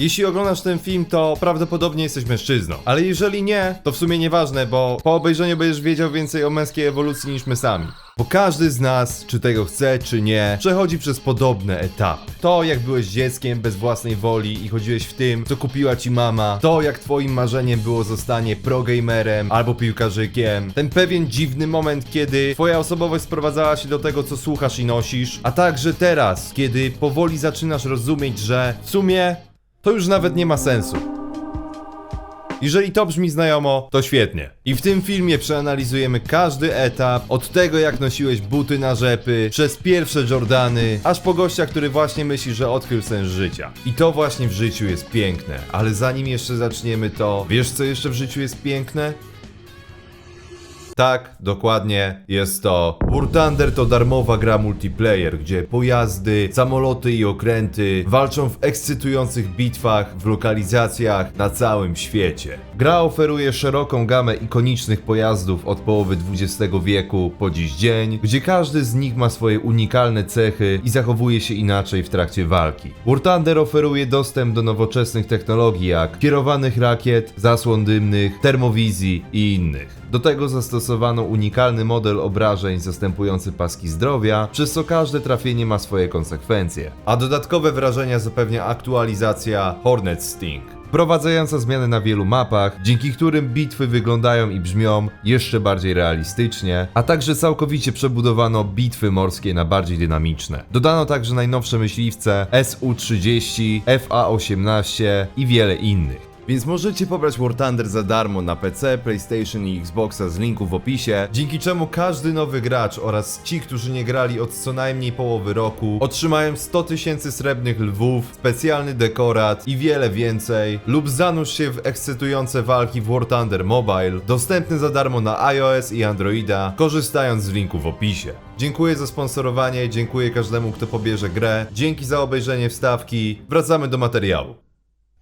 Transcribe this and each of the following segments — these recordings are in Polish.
Jeśli oglądasz ten film, to prawdopodobnie jesteś mężczyzną. Ale jeżeli nie, to w sumie nieważne, bo po obejrzeniu będziesz wiedział więcej o męskiej ewolucji niż my sami. Bo każdy z nas, czy tego chce, czy nie, przechodzi przez podobne etapy. To, jak byłeś dzieckiem bez własnej woli i chodziłeś w tym, co kupiła ci mama. To, jak twoim marzeniem było zostanie progamerem albo piłkarzykiem. Ten pewien dziwny moment, kiedy twoja osobowość sprowadzała się do tego, co słuchasz i nosisz. A także teraz, kiedy powoli zaczynasz rozumieć, że w sumie to już nawet nie ma sensu. Jeżeli to brzmi znajomo, to świetnie. I w tym filmie przeanalizujemy każdy etap, od tego jak nosiłeś buty na rzepy, przez pierwsze Jordany, aż po gościa, który właśnie myśli, że odkrył sens życia. I to właśnie w życiu jest piękne. Ale zanim jeszcze zaczniemy to, wiesz co jeszcze w życiu jest piękne? Tak, dokładnie, jest to. War Thunder to darmowa gra multiplayer, gdzie pojazdy, samoloty i okręty walczą w ekscytujących bitwach w lokalizacjach na całym świecie. Gra oferuje szeroką gamę ikonicznych pojazdów od połowy XX wieku po dziś dzień, gdzie każdy z nich ma swoje unikalne cechy i zachowuje się inaczej w trakcie walki. War Thunder oferuje dostęp do nowoczesnych technologii jak kierowanych rakiet, zasłon dymnych, termowizji i innych. Do tego zastosowano unikalny model obrażeń zastępujący paski zdrowia, przez co każde trafienie ma swoje konsekwencje. A dodatkowe wrażenia zapewnia aktualizacja Hornet Sting. Wprowadzająca zmiany na wielu mapach, dzięki którym bitwy wyglądają i brzmią jeszcze bardziej realistycznie, a także całkowicie przebudowano bitwy morskie na bardziej dynamiczne. Dodano także najnowsze myśliwce SU-30, FA-18 i wiele innych. Więc możecie pobrać War Thunder za darmo na PC, PlayStation i Xboxa z linku w opisie, dzięki czemu każdy nowy gracz oraz ci, którzy nie grali od co najmniej połowy roku, otrzymają 100 tysięcy srebrnych lwów, specjalny dekorat i wiele więcej, lub zanurz się w ekscytujące walki w War Thunder Mobile, dostępny za darmo na iOS i Androida, korzystając z linku w opisie. Dziękuję za sponsorowanie, dziękuję każdemu, kto pobierze grę, dzięki za obejrzenie wstawki, wracamy do materiału.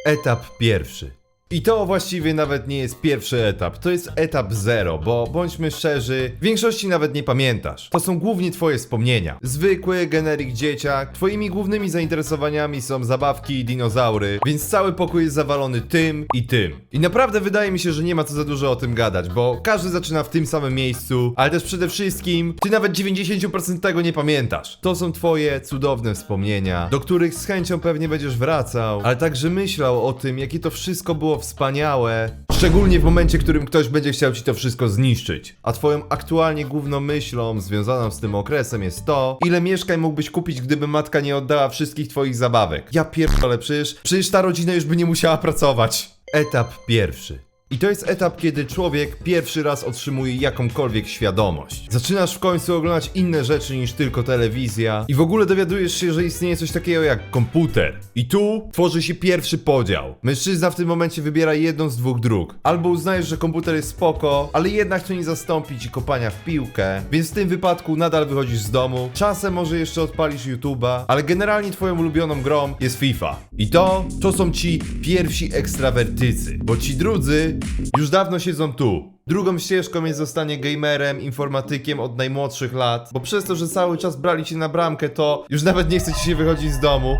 Etap pierwszy. I to właściwie nawet nie jest pierwszy etap, to jest etap zero, bo bądźmy szczerzy, w większości nawet nie pamiętasz. To są głównie twoje wspomnienia. Zwykły, generik dzieciak, twoimi głównymi zainteresowaniami są zabawki i dinozaury, więc cały pokój jest zawalony tym i tym. I naprawdę wydaje mi się, że nie ma co za dużo o tym gadać, bo każdy zaczyna w tym samym miejscu, ale też przede wszystkim, ty nawet 90% tego nie pamiętasz. To są twoje cudowne wspomnienia, do których z chęcią pewnie będziesz wracał, ale także myślał o tym, jakie to wszystko było wspaniałe. Szczególnie w momencie, w którym ktoś będzie chciał ci to wszystko zniszczyć. A twoją aktualnie główną myślą związaną z tym okresem jest to, ile mieszkań mógłbyś kupić, gdyby matka nie oddała wszystkich twoich zabawek. Ja pierdolę, przecież, przecież ta rodzina już by nie musiała pracować. Etap pierwszy. I to jest etap, kiedy człowiek pierwszy raz otrzymuje jakąkolwiek świadomość. Zaczynasz w końcu oglądać inne rzeczy niż tylko telewizja i w ogóle dowiadujesz się, że istnieje coś takiego jak komputer. I tu tworzy się pierwszy podział. Mężczyzna w tym momencie wybiera jedną z dwóch dróg. Albo uznajesz, że komputer jest spoko, ale jednak to nie zastąpi ci kopania w piłkę, więc w tym wypadku nadal wychodzisz z domu. Czasem może jeszcze odpalisz YouTube'a, ale generalnie twoją ulubioną grą jest FIFA. I to, to są ci pierwsi ekstrawertycy, bo ci drudzy już dawno siedzą tu. Drugą ścieżką jest zostanie gamerem, informatykiem od najmłodszych lat, bo przez to, że cały czas brali cię na bramkę, to już nawet nie chce ci się wychodzić z domu.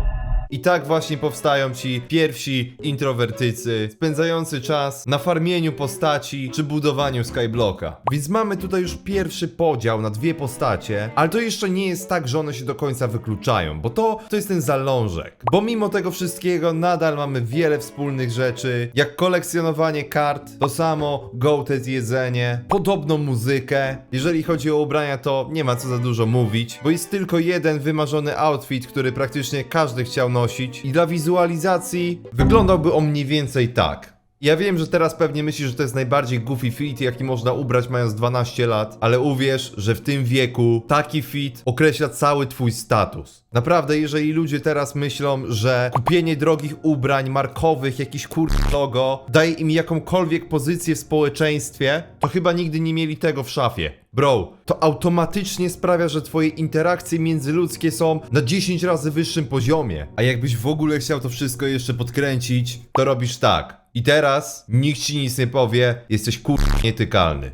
I tak właśnie powstają ci pierwsi introwertycy, spędzający czas na farmieniu postaci czy budowaniu skyblocka. Więc mamy tutaj już pierwszy podział na dwie postacie, ale to jeszcze nie jest tak, że one się do końca wykluczają, bo to, to jest ten zalążek. Bo mimo tego wszystkiego nadal mamy wiele wspólnych rzeczy, jak kolekcjonowanie kart, to samo goated jedzenie, podobną muzykę. Jeżeli chodzi o ubrania, to nie ma co za dużo mówić, bo jest tylko jeden wymarzony outfit, który praktycznie każdy chciał nosić i dla wizualizacji wyglądałby on mniej więcej tak. Ja wiem, że teraz pewnie myślisz, że to jest najbardziej goofy fit, jaki można ubrać mając 12 lat, ale uwierz, że w tym wieku taki fit określa cały twój status. Naprawdę, jeżeli ludzie teraz myślą, że kupienie drogich ubrań markowych, jakiś kur... logo, daje im jakąkolwiek pozycję w społeczeństwie, to chyba nigdy nie mieli tego w szafie. Bro, to automatycznie sprawia, że twoje interakcje międzyludzkie są na 10 razy wyższym poziomie. A jakbyś w ogóle chciał to wszystko jeszcze podkręcić, to robisz tak. I teraz nikt ci nic nie powie, jesteś kur... nietykalny.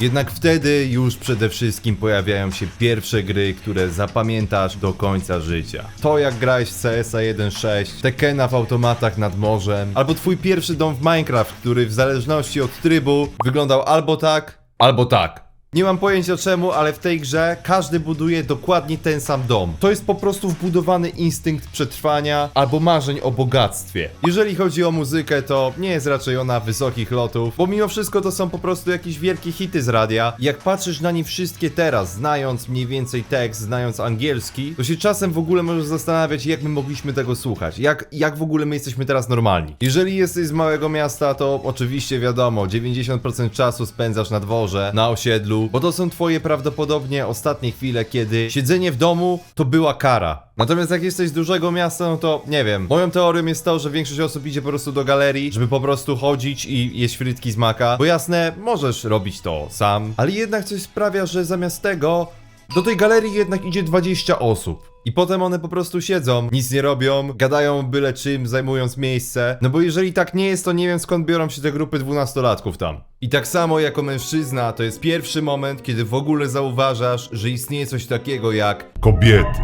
Jednak wtedy już przede wszystkim pojawiają się pierwsze gry, które zapamiętasz do końca życia. To jak grałeś w CSa 1.6, Tekena w automatach nad morzem, albo twój pierwszy dom w Minecraft, który w zależności od trybu wyglądał albo tak, albo tak. Nie mam pojęcia czemu, ale w tej grze każdy buduje dokładnie ten sam dom. To jest po prostu wbudowany instynkt przetrwania albo marzeń o bogactwie. Jeżeli chodzi o muzykę, to nie jest raczej ona wysokich lotów, bo mimo wszystko to są po prostu jakieś wielkie hity z radia. Jak patrzysz na nie wszystkie teraz, znając mniej więcej tekst, znając angielski, to się czasem w ogóle możesz zastanawiać, jak my mogliśmy tego słuchać. Jak, jak w ogóle my jesteśmy teraz normalni. Jeżeli jesteś z małego miasta, to oczywiście wiadomo, 90% czasu spędzasz na dworze, na osiedlu, bo to są twoje prawdopodobnie ostatnie chwile, kiedy siedzenie w domu to była kara. Natomiast jak jesteś z dużego miasta, no to nie wiem. Moją teorią jest to, że większość osób idzie po prostu do galerii, żeby po prostu chodzić i jeść frytki z maka. Bo jasne, możesz robić to sam, ale jednak coś sprawia, że zamiast tego do tej galerii jednak idzie 20 osób. I potem one po prostu siedzą, nic nie robią, gadają byle czym, zajmując miejsce. No bo jeżeli tak nie jest, to nie wiem skąd biorą się te grupy dwunastolatków tam. I tak samo jako mężczyzna, to jest pierwszy moment, kiedy w ogóle zauważasz, że istnieje coś takiego jak Kobiety.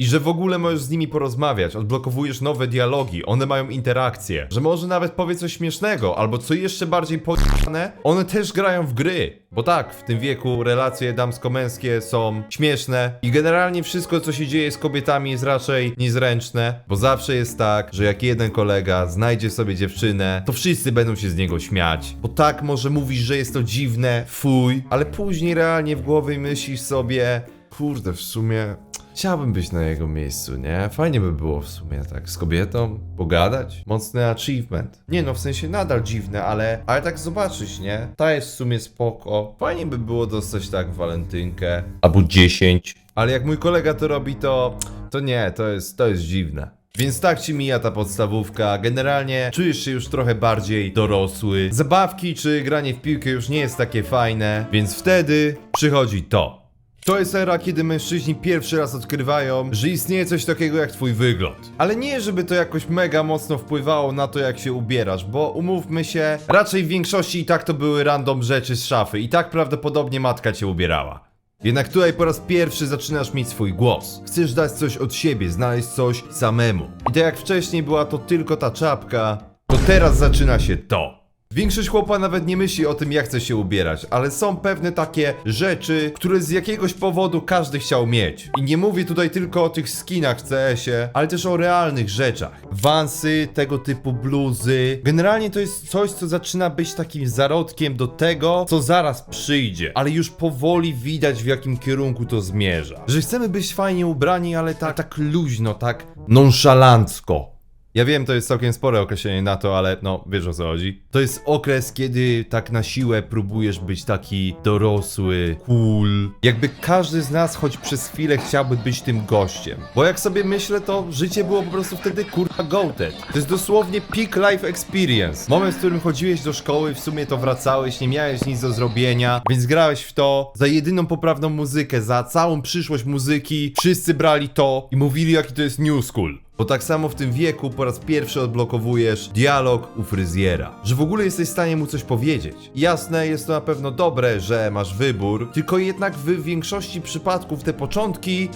I że w ogóle możesz z nimi porozmawiać, odblokowujesz nowe dialogi, one mają interakcje, że może nawet powie coś śmiesznego, albo co jeszcze bardziej pojane, one też grają w gry. Bo tak, w tym wieku relacje damsko-męskie są śmieszne i generalnie wszystko co się dzieje z kobietami jest raczej niezręczne, bo zawsze jest tak, że jak jeden kolega znajdzie sobie dziewczynę, to wszyscy będą się z niego śmiać. Bo tak może mówisz, że jest to dziwne, fuj, ale później realnie w głowie myślisz sobie, kurde, w sumie Chciałbym być na jego miejscu, nie? Fajnie by było w sumie tak z kobietą pogadać. Mocny achievement. Nie no, w sensie nadal dziwne, ale, ale tak zobaczyć, nie? Ta jest w sumie spoko. Fajnie by było dostać tak walentynkę. Albo 10. Ale jak mój kolega to robi, to, to nie, to jest, to jest dziwne. Więc tak ci mija ta podstawówka. Generalnie czujesz się już trochę bardziej dorosły. Zabawki czy granie w piłkę już nie jest takie fajne, więc wtedy przychodzi to. To jest era, kiedy mężczyźni pierwszy raz odkrywają, że istnieje coś takiego jak twój wygląd. Ale nie, żeby to jakoś mega mocno wpływało na to, jak się ubierasz, bo umówmy się, raczej w większości i tak to były random rzeczy z szafy i tak prawdopodobnie matka cię ubierała. Jednak tutaj po raz pierwszy zaczynasz mieć swój głos. Chcesz dać coś od siebie, znaleźć coś samemu. I tak jak wcześniej była to tylko ta czapka, to teraz zaczyna się to. Większość chłopa nawet nie myśli o tym, jak chce się ubierać, ale są pewne takie rzeczy, które z jakiegoś powodu każdy chciał mieć. I nie mówię tutaj tylko o tych skinach w CS-ie, ale też o realnych rzeczach. Wansy, tego typu bluzy. Generalnie to jest coś, co zaczyna być takim zarodkiem do tego, co zaraz przyjdzie. Ale już powoli widać, w jakim kierunku to zmierza. Że chcemy być fajnie ubrani, ale tak, tak luźno, tak nonszalancko. Ja wiem, to jest całkiem spore określenie na to, ale no, wiesz o co chodzi. To jest okres, kiedy tak na siłę próbujesz być taki dorosły, cool. Jakby każdy z nas choć przez chwilę chciałby być tym gościem. Bo jak sobie myślę, to życie było po prostu wtedy kurwa goated. To jest dosłownie peak life experience. Moment, w którym chodziłeś do szkoły, w sumie to wracałeś, nie miałeś nic do zrobienia, więc grałeś w to za jedyną poprawną muzykę, za całą przyszłość muzyki. Wszyscy brali to i mówili, jaki to jest new school. Bo tak samo w tym wieku po raz pierwszy odblokowujesz dialog u fryzjera. Że w ogóle jesteś w stanie mu coś powiedzieć. Jasne, jest to na pewno dobre, że masz wybór, tylko jednak w większości przypadków te początki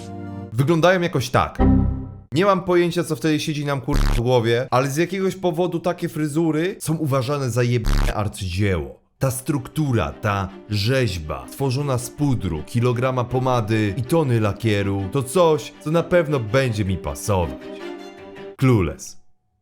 wyglądają jakoś tak. Nie mam pojęcia, co wtedy siedzi nam kur... w głowie, ale z jakiegoś powodu takie fryzury są uważane za jebane arcydzieło. Ta struktura, ta rzeźba, tworzona z pudru, kilograma pomady i tony lakieru, to coś, co na pewno będzie mi pasować. Clueless.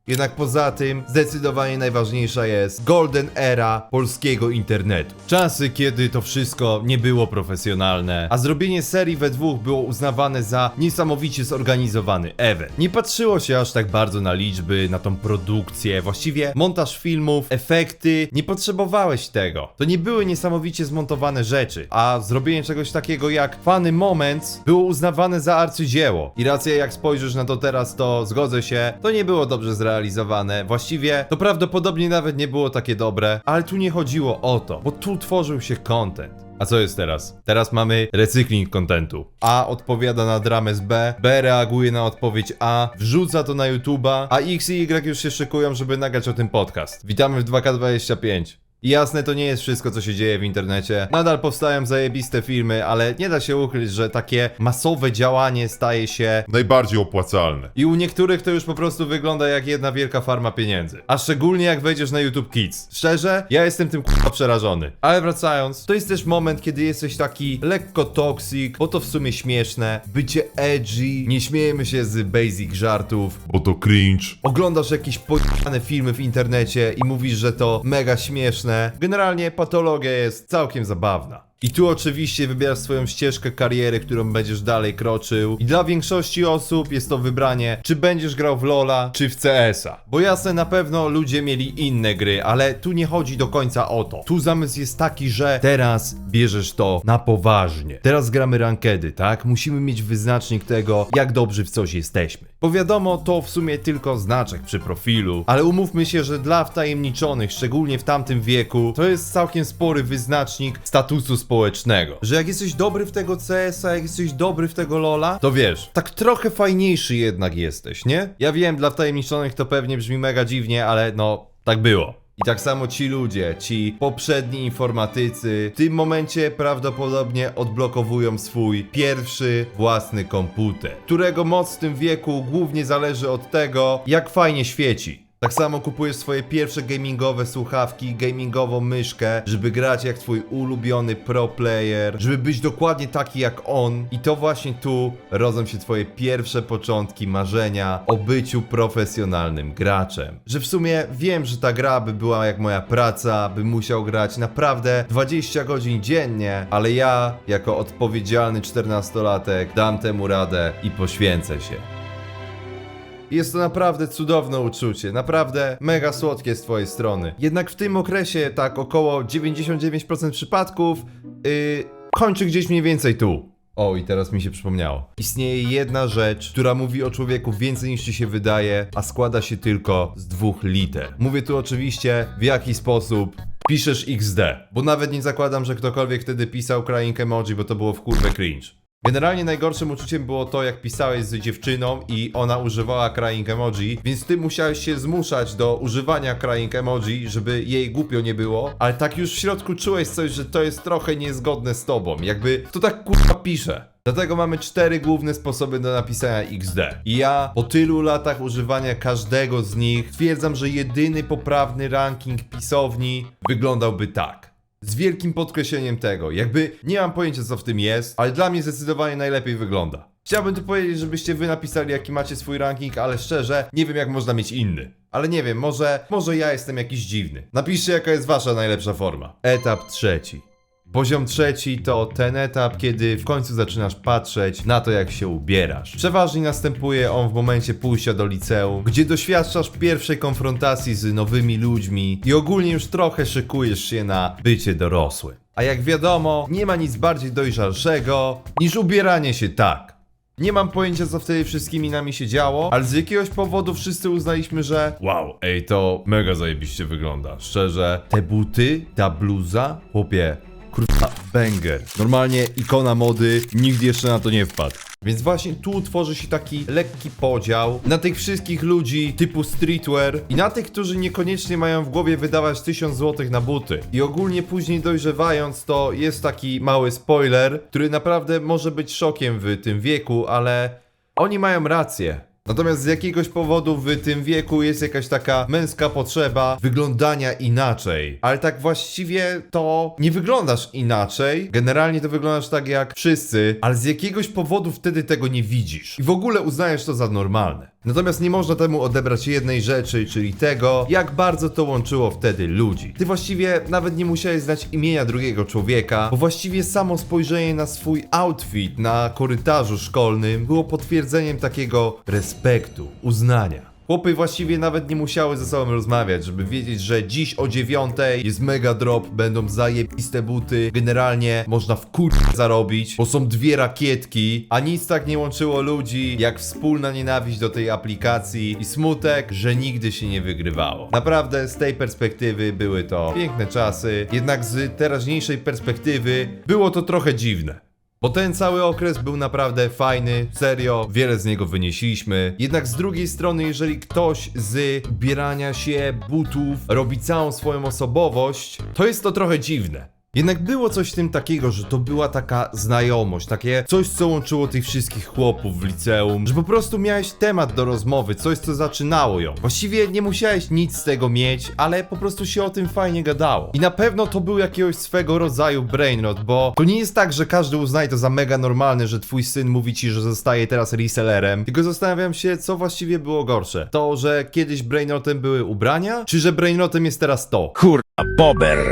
Jednak poza tym, zdecydowanie najważniejsza jest Golden Era polskiego internetu. Czasy, kiedy to wszystko nie było profesjonalne, a zrobienie serii we dwóch było uznawane za niesamowicie zorganizowany event. Nie patrzyło się aż tak bardzo na liczby, na tą produkcję, właściwie montaż filmów, efekty, nie potrzebowałeś tego. To nie były niesamowicie zmontowane rzeczy, a zrobienie czegoś takiego jak Funny Moments było uznawane za arcydzieło. I raczej jak spojrzysz na to teraz, to zgodzę się, to nie było dobrze zrealizowane. Właściwie to prawdopodobnie nawet nie było takie dobre, ale tu nie chodziło o to, bo tu tworzył się content. A co jest teraz? Teraz mamy recykling kontentu. A odpowiada na dramę z B, B reaguje na odpowiedź A, wrzuca to na YouTube'a, a X i Y już się szykują, żeby nagrać o tym podcast. Witamy w 2K25. Jasne, to nie jest wszystko, co się dzieje w internecie. Nadal powstają zajebiste filmy, ale nie da się ukryć, że takie masowe działanie staje się Najbardziej opłacalne. i u niektórych to już po prostu wygląda jak jedna wielka farma pieniędzy. A szczególnie jak wejdziesz na YouTube Kids. Szczerze, ja jestem tym k***a przerażony. Ale wracając, to jest też moment, kiedy jesteś taki lekko toxic, bo to w sumie śmieszne. Bycie edgy, nie śmiejemy się z basic żartów. Bo to cringe. Oglądasz jakieś pojane filmy w internecie i mówisz, że to mega śmieszne. Generalnie patologia jest całkiem zabawna. I tu oczywiście wybierasz swoją ścieżkę kariery, którą będziesz dalej kroczył. I dla większości osób jest to wybranie, czy będziesz grał w LoL'a, czy w CS-a. Bo jasne, na pewno ludzie mieli inne gry, ale tu nie chodzi do końca o to. Tu zamysł jest taki, że teraz bierzesz to na poważnie. Teraz gramy rankedy, tak? Musimy mieć wyznacznik tego, jak dobrzy w coś jesteśmy. Bo wiadomo, to w sumie tylko znaczek przy profilu, ale umówmy się, że dla wtajemniczonych, szczególnie w tamtym wieku, to jest całkiem spory wyznacznik statusu społecznego. Że jak jesteś dobry w tego CS-a, jak jesteś dobry w tego LoL'a, to wiesz, tak trochę fajniejszy jednak jesteś, nie? Ja wiem, dla wtajemniczonych to pewnie brzmi mega dziwnie, ale no, tak było. I tak samo ci ludzie, ci poprzedni informatycy, w tym momencie prawdopodobnie odblokowują swój pierwszy własny komputer, którego moc w tym wieku głównie zależy od tego, jak fajnie świeci. Tak samo kupujesz swoje pierwsze gamingowe słuchawki, gamingową myszkę, żeby grać jak twój ulubiony pro player, żeby być dokładnie taki jak on. I to właśnie tu rodzą się twoje pierwsze początki marzenia o byciu profesjonalnym graczem. Że w sumie wiem, że ta gra by była jak moja praca, bym musiał grać naprawdę 20 godzin dziennie, ale ja, jako odpowiedzialny 14-latek, dam temu radę i poświęcę się. Jest to naprawdę cudowne uczucie, naprawdę mega słodkie z twojej strony. Jednak w tym okresie, tak około 99% przypadków, yy, kończy gdzieś mniej więcej tu. O, i teraz mi się przypomniało. Istnieje jedna rzecz, która mówi o człowieku więcej niż ci się wydaje, a składa się tylko z dwóch liter. Mówię tu oczywiście w jaki sposób piszesz XD, bo nawet nie zakładam, że ktokolwiek wtedy pisał crying emoji, bo to było w kurwę cringe. Generalnie najgorszym uczuciem było to, jak pisałeś z dziewczyną i ona używała crying emoji, więc ty musiałeś się zmuszać do używania crying emoji, żeby jej głupio nie było, ale tak już w środku czułeś coś, że to jest trochę niezgodne z tobą, jakby to tak kurwa pisze. Dlatego mamy cztery główne sposoby do napisania XD. I ja po tylu latach używania każdego z nich stwierdzam, że jedyny poprawny ranking pisowni wyglądałby tak. Z wielkim podkreśleniem tego, jakby nie mam pojęcia co w tym jest, ale dla mnie zdecydowanie najlepiej wygląda. Chciałbym tu powiedzieć, żebyście wy napisali jaki macie swój ranking, ale szczerze, nie wiem jak można mieć inny. Ale nie wiem, może, może ja jestem jakiś dziwny. Napiszcie jaka jest wasza najlepsza forma. Etap trzeci. Poziom trzeci to ten etap, kiedy w końcu zaczynasz patrzeć na to, jak się ubierasz. Przeważnie następuje on w momencie pójścia do liceum, gdzie doświadczasz pierwszej konfrontacji z nowymi ludźmi i ogólnie już trochę szykujesz się na bycie dorosłym. A jak wiadomo, nie ma nic bardziej dojrzalszego niż ubieranie się tak. Nie mam pojęcia, co wtedy wszystkimi nami się działo, ale z jakiegoś powodu wszyscy uznaliśmy, że wow, ej, to mega zajebiście wygląda. Szczerze, te buty, ta bluza, chłopie, kurwa, banger. Normalnie ikona mody, nigdy jeszcze na to nie wpadł. Więc właśnie tu tworzy się taki lekki podział na tych wszystkich ludzi typu streetwear i na tych, którzy niekoniecznie mają w głowie wydawać 1000 zł na buty. I ogólnie później dojrzewając to jest taki mały spoiler, który naprawdę może być szokiem w tym wieku, ale oni mają rację. Natomiast z jakiegoś powodu w tym wieku jest jakaś taka męska potrzeba wyglądania inaczej. Ale tak właściwie to nie wyglądasz inaczej. Generalnie to wyglądasz tak jak wszyscy, ale z jakiegoś powodu wtedy tego nie widzisz. I w ogóle uznajesz to za normalne. Natomiast nie można temu odebrać jednej rzeczy, czyli tego, jak bardzo to łączyło wtedy ludzi. Ty właściwie nawet nie musiałeś znać imienia drugiego człowieka, bo właściwie samo spojrzenie na swój outfit na korytarzu szkolnym było potwierdzeniem takiego respektu, uznania. Chłopy właściwie nawet nie musiały ze sobą rozmawiać, żeby wiedzieć, że dziś o dziewiątej jest mega drop, będą zajebiste buty, generalnie można w kur... zarobić, bo są dwie rakietki, a nic tak nie łączyło ludzi, jak wspólna nienawiść do tej aplikacji i smutek, że nigdy się nie wygrywało. Naprawdę z tej perspektywy były to piękne czasy, jednak z teraźniejszej perspektywy było to trochę dziwne. Bo ten cały okres był naprawdę fajny, serio, wiele z niego wynieśliśmy. Jednak z drugiej strony, jeżeli ktoś z ubierania się, butów robi całą swoją osobowość, to jest to trochę dziwne. Jednak było coś w tym takiego, że to była taka znajomość, takie coś, co łączyło tych wszystkich chłopów w liceum, że po prostu miałeś temat do rozmowy, coś, co zaczynało ją. Właściwie nie musiałeś nic z tego mieć, ale po prostu się o tym fajnie gadało. I na pewno to był jakiegoś swego rodzaju brainrot, bo to nie jest tak, że każdy uznaje to za mega normalne, że twój syn mówi ci, że zostaje teraz resellerem, tylko zastanawiam się, co właściwie było gorsze. To, że kiedyś brainrotem były ubrania, czy że brainrotem jest teraz to? a bobber,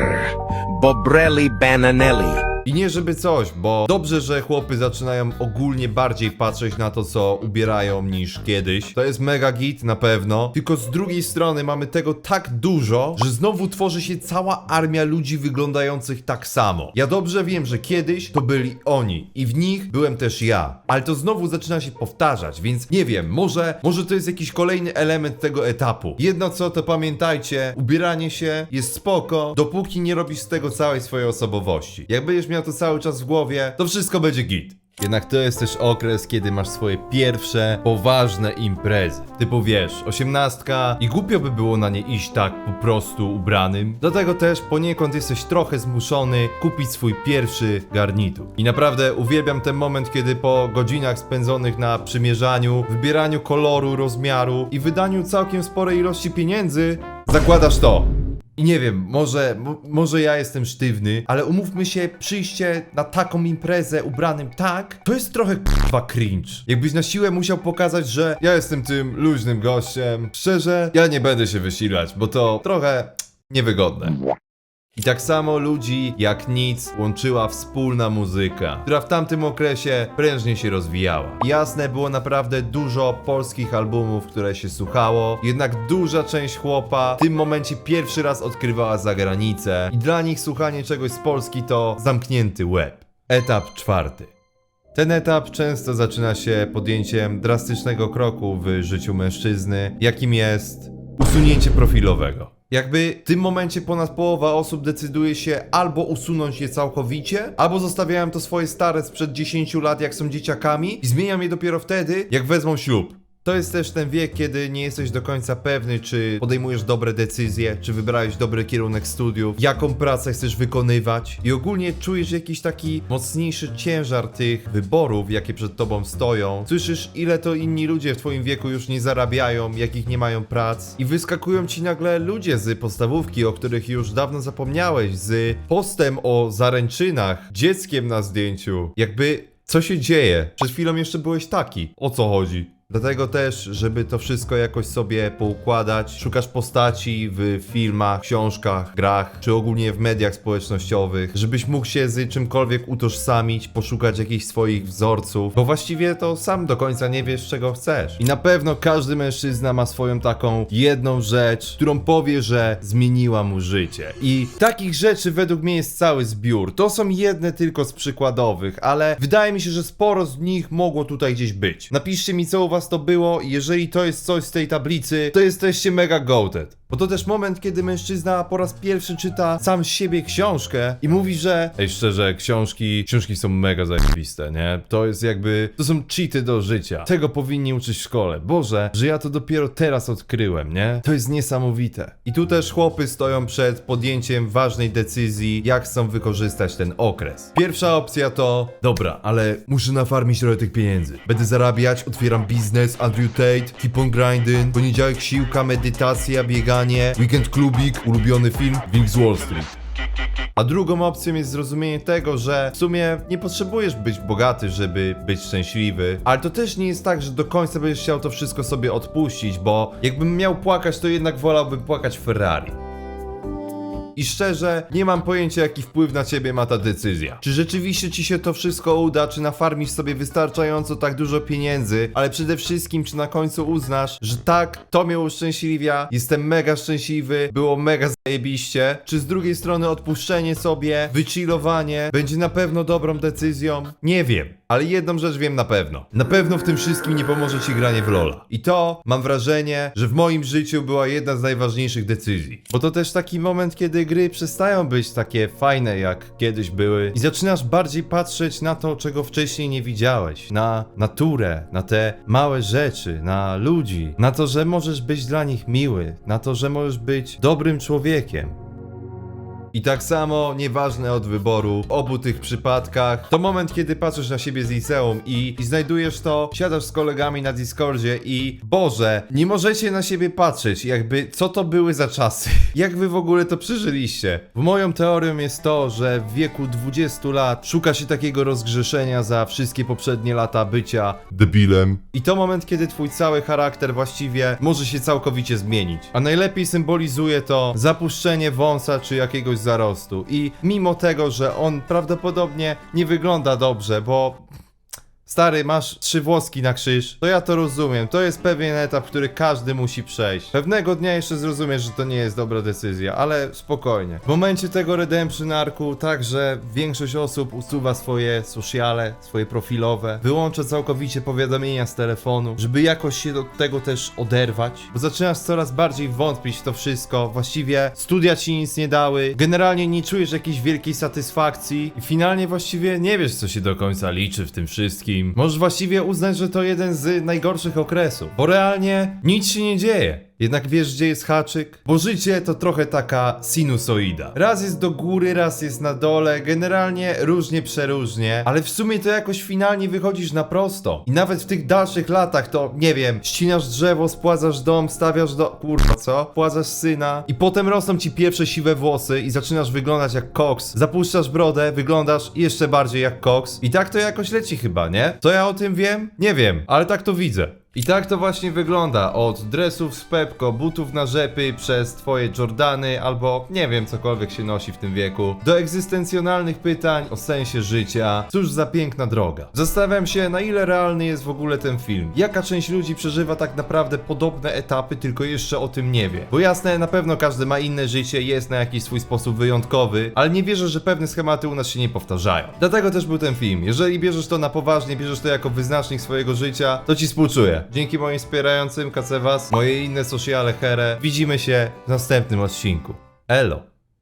Bobrelli Bananelli, I nie żeby coś, bo dobrze, że chłopy zaczynają ogólnie bardziej patrzeć na to, co ubierają niż kiedyś. To jest mega git na pewno. Tylko z drugiej strony mamy tego tak dużo, że znowu tworzy się cała armia ludzi wyglądających tak samo. Ja dobrze wiem, że kiedyś to byli oni i w nich byłem też ja. Ale to znowu zaczyna się powtarzać, więc nie wiem, może, może to jest jakiś kolejny element tego etapu. Jedno co, to pamiętajcie, ubieranie się jest spoko, dopóki nie robisz z tego całej swojej osobowości. Jak będziesz miał to cały czas w głowie, to wszystko będzie git. Jednak to jest też okres, kiedy masz swoje pierwsze, poważne imprezy. Typu wiesz, osiemnastka i głupio by było na nie iść tak po prostu ubranym. Dlatego też poniekąd jesteś trochę zmuszony kupić swój pierwszy garnitur. I naprawdę uwielbiam ten moment, kiedy po godzinach spędzonych na przymierzaniu, wybieraniu koloru, rozmiaru i wydaniu całkiem sporej ilości pieniędzy, zakładasz to. I nie wiem, może, mo, może ja jestem sztywny, ale umówmy się, przyjście na taką imprezę ubranym tak, to jest trochę k***wa cringe. Jakbyś na siłę musiał pokazać, że ja jestem tym luźnym gościem. Szczerze, ja nie będę się wysilać, bo to trochę niewygodne. I tak samo ludzi jak nic łączyła wspólna muzyka, która w tamtym okresie prężnie się rozwijała. Jasne, było naprawdę dużo polskich albumów, które się słuchało, jednak duża część chłopa w tym momencie pierwszy raz odkrywała zagranicę i dla nich słuchanie czegoś z Polski to zamknięty łeb. Etap czwarty. Ten etap często zaczyna się podjęciem drastycznego kroku w życiu mężczyzny, jakim jest usunięcie profilowego. Jakby w tym momencie ponad połowa osób decyduje się albo usunąć je całkowicie, albo zostawiają to swoje stare sprzed 10 lat, jak są dzieciakami, i zmieniam je dopiero wtedy, jak wezmą ślub. To jest też ten wiek, kiedy nie jesteś do końca pewny, czy podejmujesz dobre decyzje, czy wybrałeś dobry kierunek studiów, jaką pracę chcesz wykonywać i ogólnie czujesz jakiś taki mocniejszy ciężar tych wyborów, jakie przed tobą stoją. Słyszysz, ile to inni ludzie w twoim wieku już nie zarabiają, jakich nie mają prac i wyskakują ci nagle ludzie z podstawówki, o których już dawno zapomniałeś, z postem o zaręczynach, dzieckiem na zdjęciu. Jakby co się dzieje? Przed chwilą jeszcze byłeś taki. O co chodzi? Dlatego też, żeby to wszystko jakoś sobie poukładać, szukasz postaci w filmach, książkach, grach, czy ogólnie w mediach społecznościowych, żebyś mógł się z czymkolwiek utożsamić, poszukać jakichś swoich wzorców, bo właściwie to sam do końca nie wiesz, czego chcesz. I na pewno każdy mężczyzna ma swoją taką jedną rzecz, którą powie, że zmieniła mu życie. I takich rzeczy według mnie jest cały zbiór. To są jedne tylko z przykładowych, ale wydaje mi się, że sporo z nich mogło tutaj gdzieś być. Napiszcie mi, co u was to było jeżeli to jest coś z tej tablicy, to jesteście mega goated. Bo to też moment, kiedy mężczyzna po raz pierwszy czyta sam z siebie książkę i mówi, że Ej, szczerze, książki, książki są mega zajebiste, nie? To jest jakby, to są cheaty do życia. Tego powinni uczyć w szkole. Boże, że ja to dopiero teraz odkryłem, nie? To jest niesamowite. I tu też chłopy stoją przed podjęciem ważnej decyzji, jak chcą wykorzystać ten okres. Pierwsza opcja to, dobra, ale muszę nafarmić trochę tych pieniędzy. Będę zarabiać, otwieram biznes, Andrew Tate, keep on grinding, poniedziałek siłka, medytacja, bieganie, weekend klubik, ulubiony film, Wilk z Wall Street. A drugą opcją jest zrozumienie tego, że w sumie nie potrzebujesz być bogaty, żeby być szczęśliwy, ale to też nie jest tak, że do końca będziesz chciał to wszystko sobie odpuścić, bo jakbym miał płakać, to jednak wolałbym płakać Ferrari. I szczerze, nie mam pojęcia, jaki wpływ na ciebie ma ta decyzja. Czy rzeczywiście ci się to wszystko uda, czy nafarmisz sobie wystarczająco tak dużo pieniędzy, ale przede wszystkim, czy na końcu uznasz, że tak, to mnie uszczęśliwia, jestem mega szczęśliwy, było mega zajebiście, czy z drugiej strony odpuszczenie sobie, wychillowanie będzie na pewno dobrą decyzją? Nie wiem. Ale jedną rzecz wiem na pewno. Na pewno w tym wszystkim nie pomoże ci granie w LoLa. I to, mam wrażenie, że w moim życiu była jedna z najważniejszych decyzji. Bo to też taki moment, kiedy gry przestają być takie fajne jak kiedyś były i zaczynasz bardziej patrzeć na to, czego wcześniej nie widziałeś, na naturę, na te małe rzeczy, na ludzi, na to, że możesz być dla nich miły, na to, że możesz być dobrym człowiekiem. I tak samo, nieważne od wyboru, w obu tych przypadkach, to moment, kiedy patrzysz na siebie z liceum i, i znajdujesz to, siadasz z kolegami na Discordzie i Boże, nie możecie na siebie patrzeć, jakby co to były za czasy, jak wy w ogóle to przeżyliście. W moją teorią jest to, że w wieku 20 lat szuka się takiego rozgrzeszenia za wszystkie poprzednie lata bycia Debilem. i to moment, kiedy twój cały charakter właściwie może się całkowicie zmienić. A najlepiej symbolizuje to zapuszczenie wąsa czy jakiegoś zarostu. I mimo tego, że on prawdopodobnie nie wygląda dobrze, bo Stary, masz trzy włoski na krzyż, to ja to rozumiem. To jest pewien etap, który każdy musi przejść. Pewnego dnia jeszcze zrozumiesz, że to nie jest dobra decyzja, ale spokojnie. W momencie tego redemption arku także większość osób usuwa swoje sociale, swoje profilowe, wyłącza całkowicie powiadomienia z telefonu, żeby jakoś się od tego też oderwać, bo zaczynasz coraz bardziej wątpić w to wszystko. Właściwie studia ci nic nie dały, generalnie nie czujesz jakiejś wielkiej satysfakcji i finalnie właściwie nie wiesz, co się do końca liczy w tym wszystkim. Możesz właściwie uznać, że to jeden z najgorszych okresów, bo realnie nic się nie dzieje. Jednak wiesz, gdzie jest haczyk? Bo życie to trochę taka sinusoida. Raz jest do góry, raz jest na dole, generalnie różnie przeróżnie, ale w sumie to jakoś finalnie wychodzisz na prosto. I nawet w tych dalszych latach to, nie wiem, ścinasz drzewo, spłacasz dom, stawiasz do... kurwa, co? Płacasz syna i potem rosną ci pierwsze siwe włosy i zaczynasz wyglądać jak koks. Zapuszczasz brodę, wyglądasz jeszcze bardziej jak koks. I tak to jakoś leci chyba, nie? Co ja o tym wiem? Nie wiem, ale tak to widzę. I tak to właśnie wygląda. Od dresów z Pepko, butów na rzepy, przez twoje Jordany, albo nie wiem, cokolwiek się nosi w tym wieku, do egzystencjonalnych pytań o sensie życia. Cóż za piękna droga. Zastanawiam się, na ile realny jest w ogóle ten film. Jaka część ludzi przeżywa tak naprawdę podobne etapy, tylko jeszcze o tym nie wie. Bo jasne, na pewno każdy ma inne życie, jest na jakiś swój sposób wyjątkowy, ale nie wierzę, że pewne schematy u nas się nie powtarzają. Dlatego też był ten film. Jeżeli bierzesz to na poważnie, bierzesz to jako wyznacznik swojego życia, to ci współczuję. Dzięki moim wspierającym, Kacewas, moje inne sociale here, widzimy się w następnym odcinku. Elo!